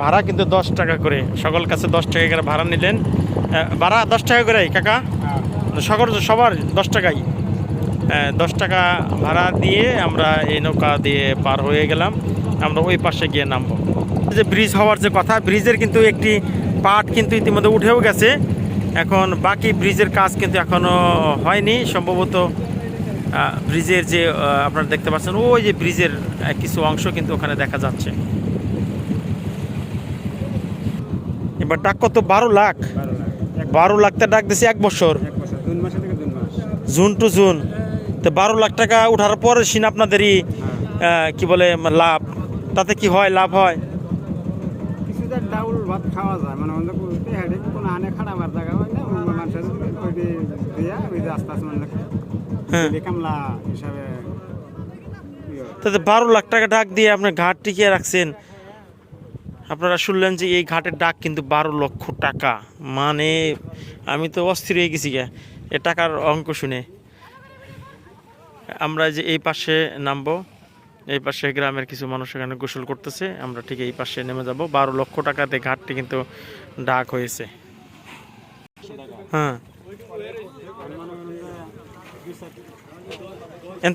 ভাড়া কিন্তু দশ টাকা করে। সকল কাছে দশ টাকা করে ভাড়া নিলেন। ভাড়া দশ টাকা করে কাকা? সকল সবার দশ টাকাই। দশ টাকা ভাড়া দিয়ে আমরা এই নৌকা দিয়ে পার হয়ে গেলাম। আমরা ওই পাশে গিয়ে নামবো। যে ব্রিজ হওয়ার যে কথা ব্রিজের কিন্তু একটি পার্ট কিন্তু ইতিমধ্যে উঠেও গেছে। এখন বাকি ব্রিজের কাজ কিন্তু এখনও হয়নি। সম্ভবত ব্রিজের যে আপনারা দেখতে পাচ্ছেন ওই যে ব্রিজের কিছু অংশ কিন্তু ওখানে দেখা যাচ্ছে। এবার ডাক কত? বারো লাখ। বারো লাখ টা ডাক দিছে এক বছর। June to June. তো বারো লাখ টাকা উঠার পরে সিন আপনাদেরই আহ, কি বলে লাভ। তাতে কি হয়? লাভ হয়? হয় হ্যাঁ হয়। তাতে বারো লাখ টাকা ডাক দিয়ে আপনার ঘাট টিকিয়ে রাখছেন। আপনারা শুনলেন যে এই ঘাটের ডাক কিন্তু বারো লক্ষ টাকা। মানে আমি তো অস্থির হয়ে গেছি গে, এ টাকার অঙ্ক শুনে। আমরা যে এই পাশে নামবো, এই পাশে গ্রামের কিছু মানুষ এখানে গোসল করতেছে, আমরা ঠিক এই পাশে নেমে যাব। বারো লক্ষ টাকাতে ঘাটটি কিন্তু ডাক হয়েছে। হ্যাঁ।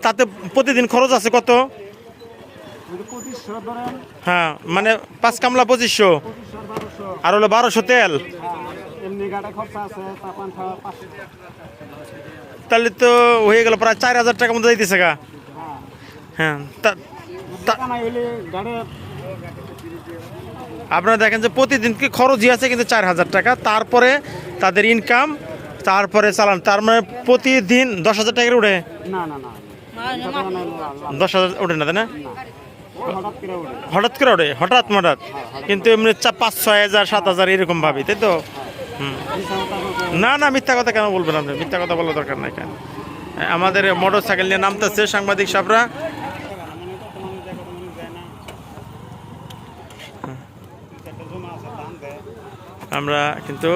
তাতে প্রতিদিন খরচ আছে কত ওই যে পঁচিশশো ধরেন হ্যাঁ মানে পাঁচ কামলা পঁচিশশো আর হলো বারোশো তেল তাহলে তো হয়ে গেল প্রায় চার হাজার টাকার মতো যাইতেছে গা হ্যাঁ হ্যাঁ টাকা আপনারা দেখেন যে প্রতিদিন কি খরচই আছে কিন্তু চার হাজার টাকা তারপরে তাদের ইনকাম তারপরে চালান তার মানে প্রতিদিন দশ হাজার টাকা উঠে মানে দশ হাজার উঠে না তাই না হঠাৎ করে উঠে হঠাৎ হঠাৎ হঠাৎ কিন্তু এমনি পাঁচ ছয় হাজার সাত হাজার এরকম ভাবি তাই তো? না না মিথ্যা কথা কেন বলবেন আপনি? মিথ্যা কথা বলার দরকার নাই কেন? আমাদের মোটর সাইকেল নিয়ে নামতেছে সাংবাদিক সাহেবরা আমরা কিন্তু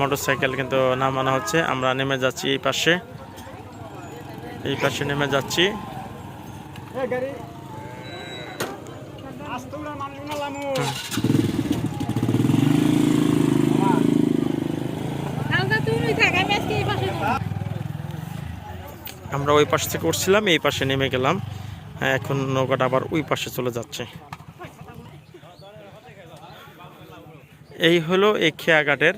মোটর সাইকেল কিন্তু নামানো হচ্ছে। আমরা নেমে যাচ্ছি এই পাশে। এই পাশে নেমে যাচ্ছি। আমরা ওই পাশ থেকে উঠছিলাম এই পাশে নেমে গেলাম। হ্যাঁ, এখন নৌকাটা আবার ওই পাশে চলে যাচ্ছে। এই হলো এই খেয়াঘাটের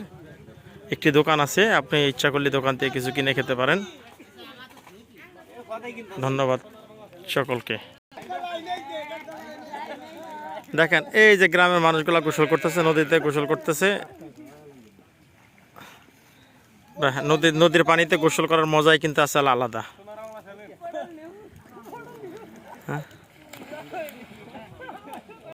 একটি দোকান আছে। আপনি ইচ্ছা করলে দোকান থেকে কিছু কিনে খেতে পারেন। ধন্যবাদ সকলকে। দেখেন, এই যে গ্রামের মানুষগুলো গোসল করতেছে, নদীতে গোসল করতেছে। নদীর নদীর পানিতে গোসল করার মজাই কিন্তু আসলে আলাদা। হ্যাঁ?